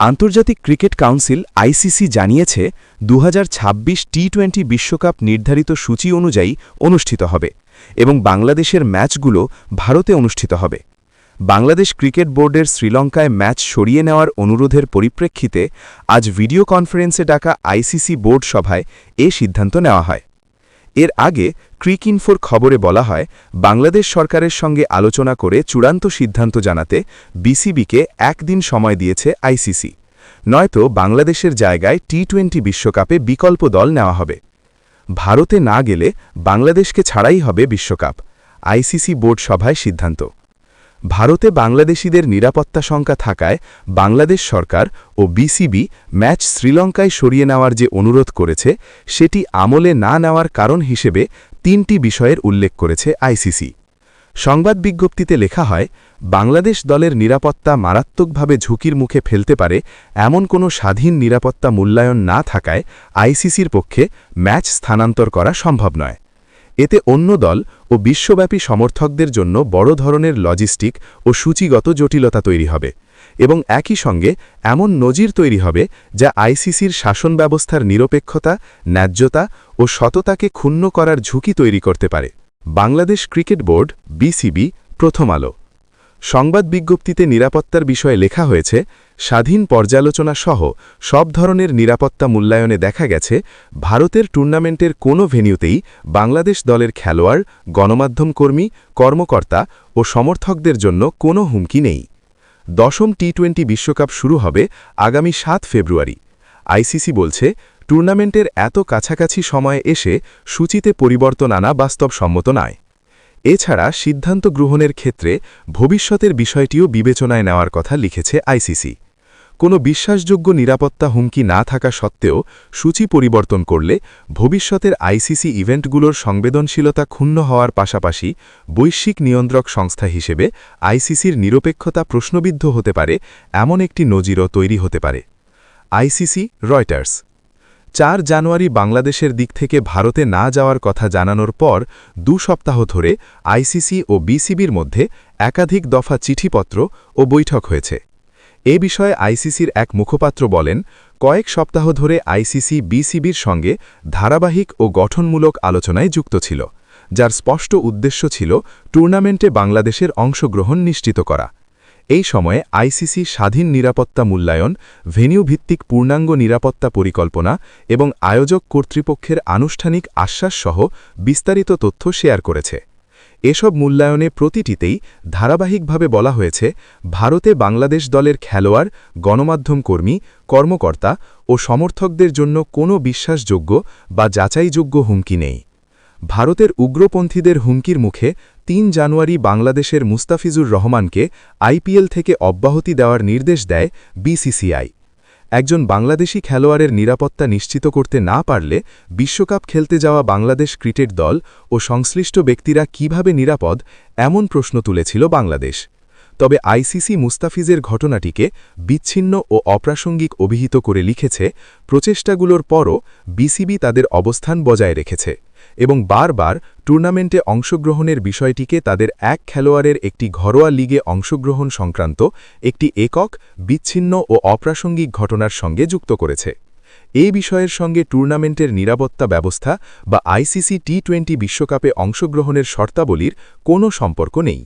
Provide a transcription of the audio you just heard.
আন্তর্জাতিক cricket council ICC জানিয়েছে দু টি টোয়েন্টি বিশ্বকাপ নির্ধারিত সূচি অনুযায়ী অনুষ্ঠিত হবে এবং বাংলাদেশের ম্যাচগুলো ভারতে অনুষ্ঠিত হবে। বাংলাদেশ ক্রিকেট বোর্ডের শ্রীলঙ্কায় ম্যাচ সরিয়ে নেওয়ার অনুরোধের পরিপ্রেক্ষিতে আজ ভিডিও কনফারেন্সে ডাকা আইসিসি বোর্ড সভায় এ সিদ্ধান্ত নেওয়া হয়। এর আগে ক্রিক ইনফোর খবরে বলা হয়, বাংলাদেশ সরকারের সঙ্গে আলোচনা করে চূড়ান্ত সিদ্ধান্ত জানাতে বিসিবিকে একদিন সময় দিয়েছে আইসিসি। নয়তো বাংলাদেশের জায়গায় টি টোয়েন্টি বিশ্বকাপে বিকল্প দল নেওয়া হবে। ভারতে না গেলে বাংলাদেশকে ছাড়াই হবে বিশ্বকাপ। আইসিসি বোর্ড সভায় সিদ্ধান্ত। ভারতে বাংলাদেশিদের নিরাপত্তা শঙ্কা থাকায় বাংলাদেশ সরকার ও বিসিবি ম্যাচ শ্রীলঙ্কায় সরিয়ে নেওয়ার যে অনুরোধ করেছে, সেটি আমলে না নেওয়ার কারণ হিসেবে তিনটি বিষয়ের উল্লেখ করেছে আইসিসি। সংবাদ বিজ্ঞপ্তিতে লেখা হয়, বাংলাদেশ দলের নিরাপত্তা মারাত্মকভাবে ঝুঁকির মুখে ফেলতে পারে এমন কোনো স্বাধীন নিরাপত্তা মূল্যায়ন না থাকায় আইসিসির পক্ষে ম্যাচ স্থানান্তর করা সম্ভব নয়। এতে অন্য দল ও বিশ্বব্যাপী সমর্থকদের জন্য বড় ধরনের লজিস্টিক ও সূচিগত জটিলতা তৈরি হবে এবং একই সঙ্গে এমন নজির তৈরি হবে যা আইসিসির শাসন ব্যবস্থার নিরপেক্ষতা, ন্যায্যতা ও সততাকে ক্ষুণ্ণ করার ঝুঁকি তৈরি করতে পারে। বাংলাদেশ ক্রিকেট বোর্ড, বিসিবি, প্রথম আলো। সংবাদ বিজ্ঞপ্তিতে নিরাপত্তার বিষয়ে লেখা হয়েছে, স্বাধীন পর্যালোচনা সহ সব ধরনের নিরাপত্তা মূল্যায়নে দেখা গেছে, ভারতের টুর্নামেন্টের কোনো ভেন্যুতেই বাংলাদেশ দলের খেলোয়াড়, গণমাধ্যম কর্মী, কর্মকর্তা ও সমর্থকদের জন্য কোনো হুমকি নেই। দশম টি টোয়েন্টি বিশ্বকাপ শুরু হবে আগামী সাত ফেব্রুয়ারি। আইসিসি বলছে, টুর্নামেন্টের এত কাছাকাছি সময়ে এসে সূচিতে পরিবর্তন আনা বাস্তবসম্মত নয়। এছাড়া সিদ্ধান্ত গ্রহণের ক্ষেত্রে ভবিষ্যতের বিষয়টিও বিবেচনায় নেওয়ার কথা লিখেছে আইসিসি। কোনো বিশ্বাসযোগ্য নিরাপত্তা হুমকি না থাকা সত্ত্বেও সূচি পরিবর্তন করলে ভবিষ্যতের আইসিসি ইভেন্টগুলোর সংবেদনশীলতা ক্ষুণ্ণ হওয়ার পাশাপাশি বৈশ্বিক নিয়ন্ত্রক সংস্থা হিসেবে আইসিসির নিরপেক্ষতা প্রশ্নবিদ্ধ হতে পারে, এমন একটি নজিরও তৈরি হতে পারে। আইসিসি, রয়টার্স চার জানুয়ারি বাংলাদেশের দিক থেকে ভারতে না যাওয়ার কথা জানানোর পর দু সপ্তাহ ধরে আইসিসি ও বিসিবির মধ্যে একাধিক দফা চিঠিপত্র ও বৈঠক হয়েছে। এ বিষয়ে আইসিসির এক মুখপাত্র বলেন, কয়েক সপ্তাহ ধরে আইসিসি, বিসিবির সঙ্গে ধারাবাহিক ও গঠনমূলক আলোচনায় যুক্ত ছিল, যার স্পষ্ট উদ্দেশ্য ছিল টুর্নামেন্টে বাংলাদেশের অংশগ্রহণ নিশ্চিত করা। এই সময়ে আইসিসি স্বাধীন নিরাপত্তা মূল্যায়ন ভেনিউ ভিত্তিক পূর্ণাঙ্গ নিরাপত্তা পরিকল্পনা এবং আয়োজক কর্তৃপক্ষের আনুষ্ঠানিক আশ্বাসসহ বিস্তারিত তথ্য শেয়ার করেছে। এসব মূল্যায়নে প্রতিটিতেই ধারাবাহিকভাবে বলা হয়েছে, ভারতে বাংলাদেশ দলের খেলোয়াড়, গণমাধ্যম কর্মী, কর্মকর্তা ও সমর্থকদের জন্য কোনো বিশ্বাসযোগ্য বা যাচাইযোগ্য হুমকি নেই। ভারতের উগ্রপন্থীদের হুমকির মুখে তিন জানুয়ারি বাংলাদেশের মুস্তাফিজুর রহমানকে আইপিএল থেকে অব্যাহতি দেওয়ার নির্দেশ দেয় বিসিসিআই। একজন বাংলাদেশি খেলোয়াড়ের নিরাপত্তা নিশ্চিত করতে না পারলে বিশ্বকাপ খেলতে যাওয়া বাংলাদেশ ক্রিকেট দল ও সংশ্লিষ্ট ব্যক্তিরা কীভাবে নিরাপদ, এমন প্রশ্ন তুলেছিল বাংলাদেশ। তবে আইসিসি মুস্তাফিজের ঘটনাটিকে বিচ্ছিন্ন ও অপ্রাসঙ্গিক অভিহিত করে লিখেছে, প্রচেষ্টাগুলোর পরও বিসিবি তাদের অবস্থান বজায় রেখেছে। এবং বারবার টুর্নামেন্টে অংশগ্রহণের বিষয়টিকে তাদের এক খেলোয়াড়ের একটি ঘরোয়া লিগে অংশগ্রহণ সংক্রান্ত একটি একক, বিচ্ছিন্ন ও অপ্রাসঙ্গিক ঘটনার সঙ্গে যুক্ত করেছে। এই বিষয়ের সঙ্গে টুর্নামেন্টের নিরাপত্তা ব্যবস্থা বা আইসিসি টি টোয়েন্টি বিশ্বকাপে অংশগ্রহণের শর্তাবলীর কোনো সম্পর্ক নেই।